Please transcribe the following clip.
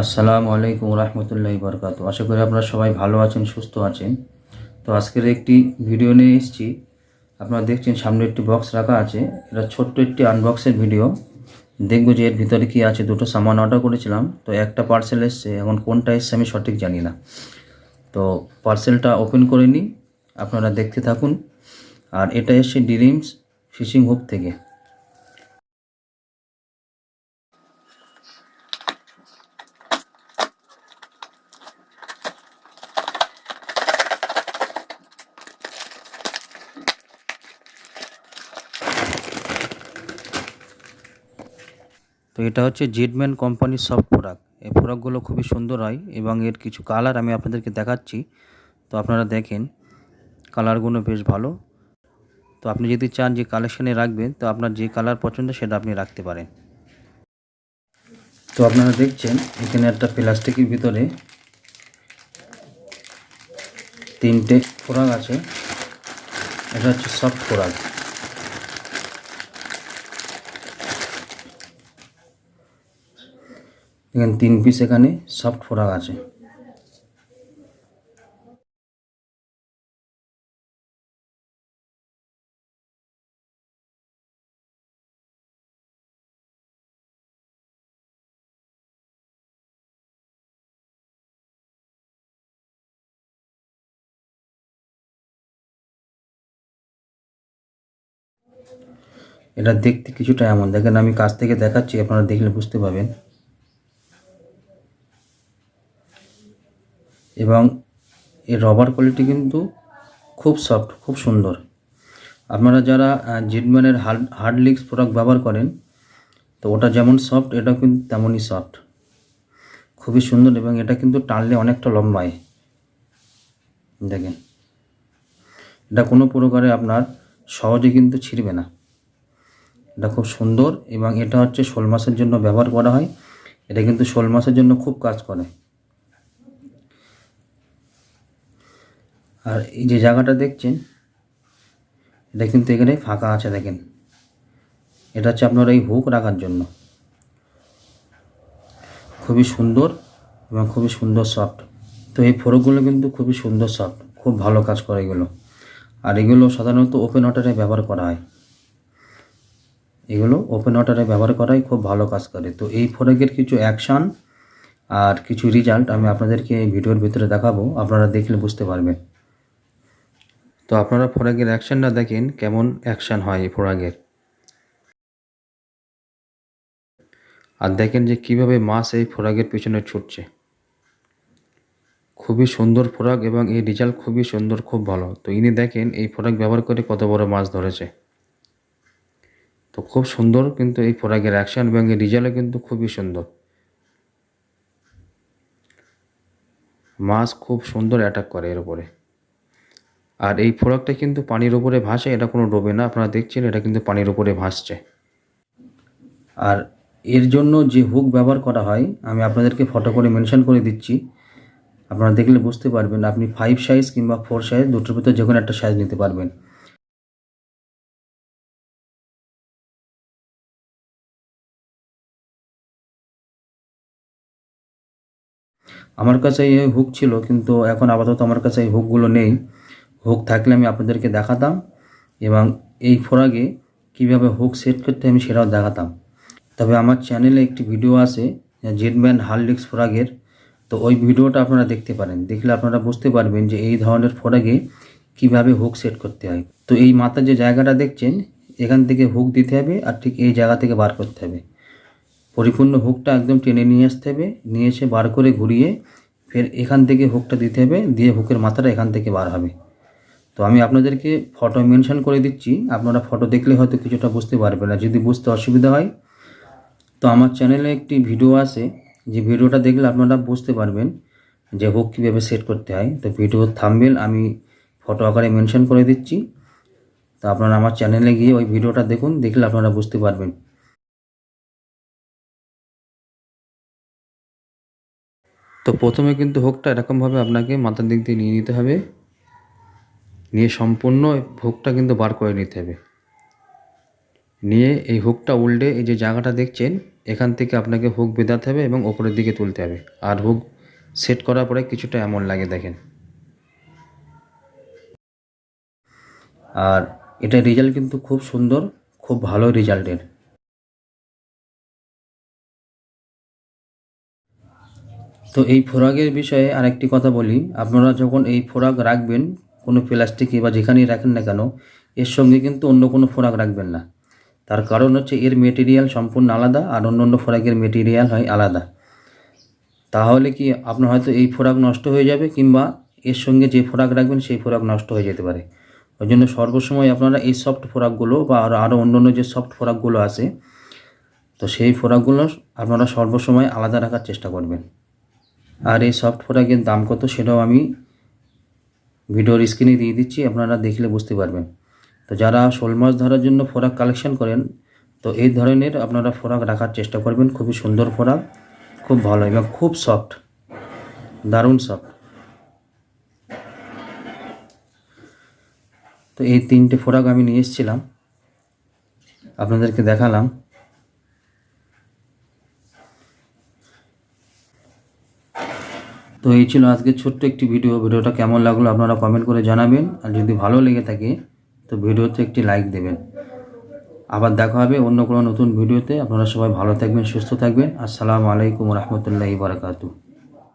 আসসালামু আলাইকুম রহমতুল্লাহ বরকাত আশা করি আপনারা সবাই ভালো আছেন, সুস্থ আছেন। তো আজকের একটি ভিডিও নিয়ে এসেছি। আপনারা দেখছেন, সামনে একটি বক্স রাখা আছে। এটা ছোট্ট একটি আনবক্সের ভিডিও। দেখব যে এর ভিতরে কি আছে। দুটো সামান অর্ডার করেছিলাম। তো একটা পার্সেল এসছে। এখন কোনটা এসছে আমি সঠিক জানি না। তো পার্সেলটা ওপেন করে নিই। আপনারা দেখতে থাকুন। আর এটা এসছে ডিরিমস ফিশিং হুক থেকে। তো এটা হচ্ছে জিডম্যান কোম্পানির সব প্রোডাক্ট এই প্রোডাক্টগুলো খুবই সুন্দর হয় এবং এর কিছু কালার আমি আপনাদেরকে দেখাচ্ছি। তো আপনারা দেখেন কালারগুলো বেশ ভালো। তো আপনি যদি চান যে কালেকশানে রাখবেন, তো আপনার যে কালার পছন্দ সেটা আপনি রাখতে পারেন। তো আপনারা দেখছেন, এখানে একটা প্লাস্টিকের ভিতরে তিনটে ফোরাক আছে। এটা হচ্ছে সফট ফোরাক এখানে তিন পিস এখানে সফট ফোরাক আছে। এটা দেখতে কিছুটা এমন। দেখেন আমি কাছ থেকে দেখাচ্ছি, আপনারা দেখলে বুঝতে পারবেন। এবং এর রবার কোয়ালিটি কিন্তু খুব সফট খুব সুন্দর। আপনারা যারা জিডম্যানের হার্ড হার্ড লিক্স প্রোডাক্ট ব্যবহার করেন, তো ওটা যেমন সফট এটাও কিন্তু তেমনই সফট খুবই সুন্দর এবং এটা কিন্তু টানলে অনেকটা লম্বায় দেখেন, এটা কোনো প্রকারে আপনার সহজে কিন্তু ছিঁড়বে না। এটা খুব সুন্দর এবং এটা হচ্ছে শোল মাছের জন্য ব্যবহার করা হয়। এটা কিন্তু শোল মাছের জন্য খুব কাজ করে। আর এই যে জায়গাটা দেখছেন, এটা কিন্তু এখানে ফাঁকা আছে দেখেন। এটা হচ্ছে আপনার এই হুক রাখার জন্য। খুবই সুন্দর এবং খুবই সুন্দর সফট তো এই ফোরকগুলো কিন্তু খুবই সুন্দর সফট খুব ভালো কাজ করে এগুলো। আর এগুলো সাধারণত ওপেন ওয়াটারে ব্যবহার করা হয়। এগুলো ওপেন ওয়াটারে ব্যবহার করাই খুব ভালো কাজ করে। তো এই ফোরকের কিছু অ্যাকশান আর কিছু রেজাল্ট আমি আপনাদেরকে ভিডিওর ভিতরে দেখাবো, আপনারা দেখলে বুঝতে পারবেন। তো আপনারা ফোরাগের অ্যাকশানটা দেখেন কেমন অ্যাকশান হয় এই ফোরাগের আর দেখেন যে কীভাবে মাছ এই ফোরাগের পিছনে ছুটছে। খুবই সুন্দর ফোরাক এবং এই রেজাল্ট খুবই সুন্দর, খুব ভালো। তো ইনি দেখেন এই ফোরাক ব্যবহার করে কত বড় মাছ ধরেছে। তো খুব সুন্দর কিন্তু এই ফোরাকের অ্যাকশান এবং এই রেজাল্টও কিন্তু খুবই সুন্দর। মাছ খুব সুন্দর অ্যাটাক করে এর উপরে। আর এই ফোড়কটা কিন্তু পানির উপরে ভাসে, এটা কোনো ডোবে না, আপনারা দেখছেন এটা কিন্তু পানির উপরে ভাসছে। আর এর জন্য যে হুক ব্যবহার করা হয়, আমি আপনাদেরকে ফটো করে মেনশন করে দিচ্ছি। আপনারা দেখলে বুঝতে পারবেন, আপনি ফাইভ সাইজ কিংবা ফোর সাইজ দুটোর ভিতরে যে কোনো একটা সাইজ নিতে পারবেন। আমার কাছে এই হুক ছিল, কিন্তু এখন আপাতত আমার কাছে এই হুকগুলো নেই। হুক থাকলে আমি আপনাদেরকে দেখাতাম এবং এই ফোরাগে কীভাবে হুক সেট করতে আমি সেটাও দেখাতাম। তবে আমার চ্যানেলে একটি ভিডিও আছে জেডম্যান হার্লিক্স ফোরাগের। তো ওই ভিডিওটা আপনারা দেখতে পারেন। দেখলে আপনারা বুঝতে পারবেন যে এই ধরনের ফোরাগে কীভাবে হুক সেট করতে হয়। তো এই মাথার যে জায়গাটা দেখছেন, এখান থেকে হুক দিতে হবে আর ঠিক এই জায়গা থেকে বার করতে হবে। পরিপূর্ণ হুকটা একদম টেনে নিয়ে আসতে হবে, নিয়ে এসে বার করে ঘুরিয়ে ফের এখান থেকে হুকটা দিতে হবে, দিয়ে হুকের মাথাটা এখান থেকে বার হবে। তো আমি আপনাদেরকে ফটো মেনশন করে দিচ্ছি। আপনারা ফটো দেখলে হয়তো কিছুটা বুঝতে পারবেন না। যদি বুঝতে অসুবিধা হয়, তো আমার চ্যানেলে একটি ভিডিও আছে। যে ভিডিওটা দেখলে আপনারা বুঝতে পারবেন যে হুক কীভাবে সেট করতে হয়। তো ভিডিও থামবেল আমি ফটো আকারে মেনশন করে দিচ্ছি। তো আপনারা আমার চ্যানেলে গিয়ে ওই ভিডিওটা দেখুন, দেখলে আপনারা বুঝতে পারবেন। তো প্রথমে কিন্তু হোকটা এরকমভাবে আপনাকে মাথার দিক দিয়ে নিয়ে নিতে হবে। নিয়ে সম্পূর্ণ হুকটা কিন্তু বার করে নিতে হবে। নিয়ে এই হুকটা উল্টে এই যে জায়গাটা দেখছেন, এখান থেকে আপনাকে হুক বেঁধাতে হবে এবং ওপরের দিকে তুলতে হবে। আর হুক সেট করার পরে কিছুটা এমন লাগে দেখেন। আর এটা রেজাল্ট কিন্তু খুব সুন্দর, খুব ভালো রেজাল্টের। তো এই ফোরাকের বিষয়ে আরেকটি কথা বলি, আপনারা যখন এই ফোরাক রাখবেন কোনো প্লাস্টিকে বা যেখানেই রাখেন না কেন, এর সঙ্গে কিন্তু অন্য কোনো ফোরাক রাখবেন না। তার কারণ হচ্ছে এর মেটেরিয়াল সম্পূর্ণ আলাদা আর অন্য অন্য ফোরাকের মেটেরিয়াল হয় আলাদা। তাহলে কি আপনার হয়তো এই ফোরাক নষ্ট হয়ে যাবে কিংবা এর সঙ্গে যে ফোরাক রাখবেন সেই ফোরাক নষ্ট হয়ে যেতে পারে। ওই জন্য সর্বসময় আপনারা এই সফট ফোরাকগুলো বা আরও আরও অন্য অন্য যে সফট ফোরাকগুলো আছে, তো সেই ফোরাকগুলো আপনারা সর্বসময় আলাদা রাখার চেষ্টা করবেন। আর এই সফট ফোরাকের দাম কত সেটাও আমি ভিডিওর স্ক্রিনে দিয়ে দিচ্ছি, আপনারা দেখলে বুঝতে পারবেন। তো যারা শোল মাছ ধরার জন্য ফোরাক কালেকশন করেন, তো এই ধরনের আপনারা ফোরাক রাখার চেষ্টা করবেন। খুবই সুন্দর ফোরাক, খুব ভালো এবং খুব সফট দারুণ সফট তো এই তিনটে ফোরাক আমি নিয়ে এসেছিলাম, আপনাদেরকে দেখালাম। তো এই ছিল আজকে ছোট্ট একটি ভিডিও। ভিডিওটা কেমন লাগল আপনারা কমেন্ট করে জানাবেন। আর যদি ভালো লেগে থাকে, তো ভিডিওতে একটি লাইক দেবেন। আবার দেখা হবে অন্য কোনো নতুন ভিডিওতে। আপনারা সবাই ভালো থাকবেন, সুস্থ থাকবেন। আসসালামু আলাইকুম রহমতুল্লাহি বারাকাতু